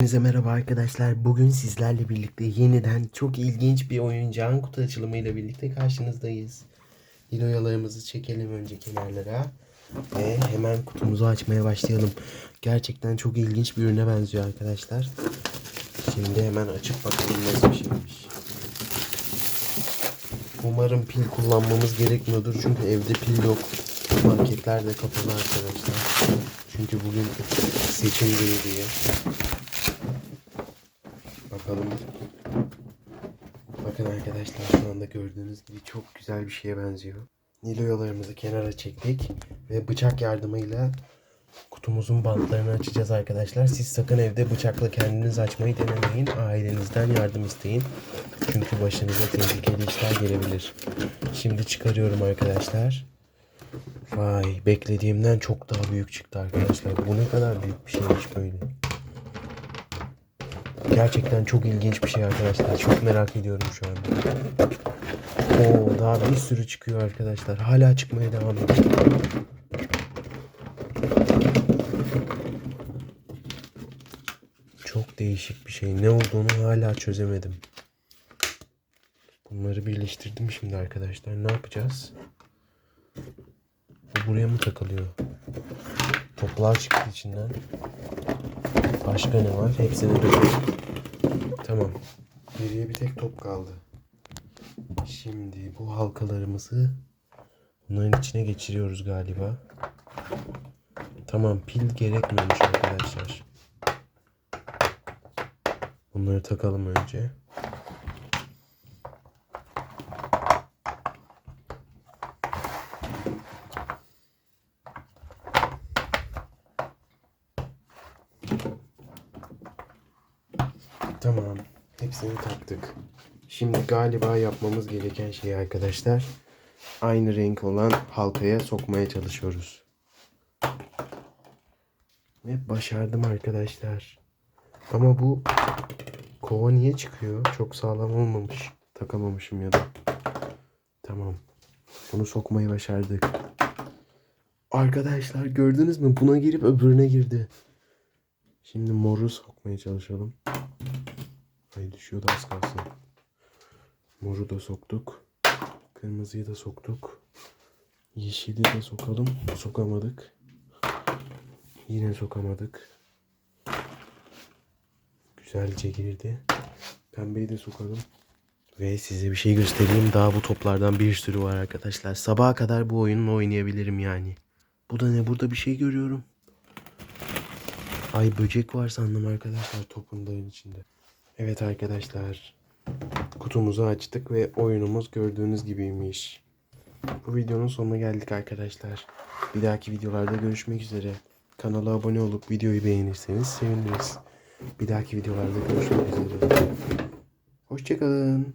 Hepinize merhaba arkadaşlar. Bugün sizlerle birlikte yeniden çok ilginç bir oyuncağın kutu açılımıyla birlikte karşınızdayız. Hiloyalarımızı çekelim önce kenarlara. Ve hemen kutumuzu açmaya başlayalım. Gerçekten çok ilginç bir ürüne benziyor arkadaşlar. Şimdi hemen açıp bakalım nasıl bir şeymiş. Umarım pil kullanmamız gerekmiyordur. Çünkü evde pil yok. Marketler de kapalı arkadaşlar. Çünkü bugün seçim günü diye. Bakalım. Bakın arkadaşlar şu anda gördüğünüz gibi çok güzel bir şeye benziyor. Niloyalarımızı kenara çektik ve bıçak yardımıyla kutumuzun bantlarını açacağız arkadaşlar. Siz sakın evde bıçakla kendiniz açmayı denemeyin. Ailenizden yardım isteyin. Çünkü başınıza tehlikeli işler gelebilir. Şimdi çıkarıyorum arkadaşlar. Vay beklediğimden çok daha büyük çıktı arkadaşlar. Bu ne kadar büyük bir şeymiş böyle. Gerçekten çok ilginç bir şey arkadaşlar. Çok merak ediyorum şu anda. Oo, daha bir sürü çıkıyor arkadaşlar. Hala çıkmaya devam ediyor. Çok değişik bir şey. Ne olduğunu hala çözemedim. Bunları birleştirdim şimdi arkadaşlar. Ne yapacağız? Bu buraya mı takılıyor? Toplar çıktı içinden. Başka ne var? Hepsini dökelim. Tamam. Geriye bir tek top kaldı. Şimdi bu halkalarımızı bunların içine geçiriyoruz galiba. Tamam pil gerekmiyormuş arkadaşlar. Bunları takalım önce. Tamam. Hepsini taktık. Şimdi galiba yapmamız gereken şey arkadaşlar. Aynı renk olan halkaya sokmaya çalışıyoruz. Ve başardım arkadaşlar. Ama bu kova niye çıkıyor? Çok sağlam olmamış. Takamamışım ya da. Tamam. Bunu sokmayı başardık. Arkadaşlar gördünüz mü? Buna girip öbürüne girdi. Şimdi moru sokmaya çalışalım. Ay düşüyordu az kalsın. Moru da soktuk. Kırmızıyı da soktuk. Yeşili de sokalım. Sokamadık. Yine sokamadık. Güzelce girdi. Pembeyi de sokalım. Ve size bir şey göstereyim. Daha bu toplardan bir sürü var arkadaşlar. Sabaha kadar bu oyunu oynayabilirim yani. Bu da ne? Burada bir şey görüyorum. Ay böcek var sandım arkadaşlar topun içinde. Evet arkadaşlar. Kutumuzu açtık ve oyunumuz gördüğünüz gibiymiş. Bu videonun sonuna geldik arkadaşlar. Bir dahaki videolarda görüşmek üzere. Kanala abone olup videoyu beğenirseniz seviniriz. Bir dahaki videolarda görüşmek üzere. Hoşçakalın.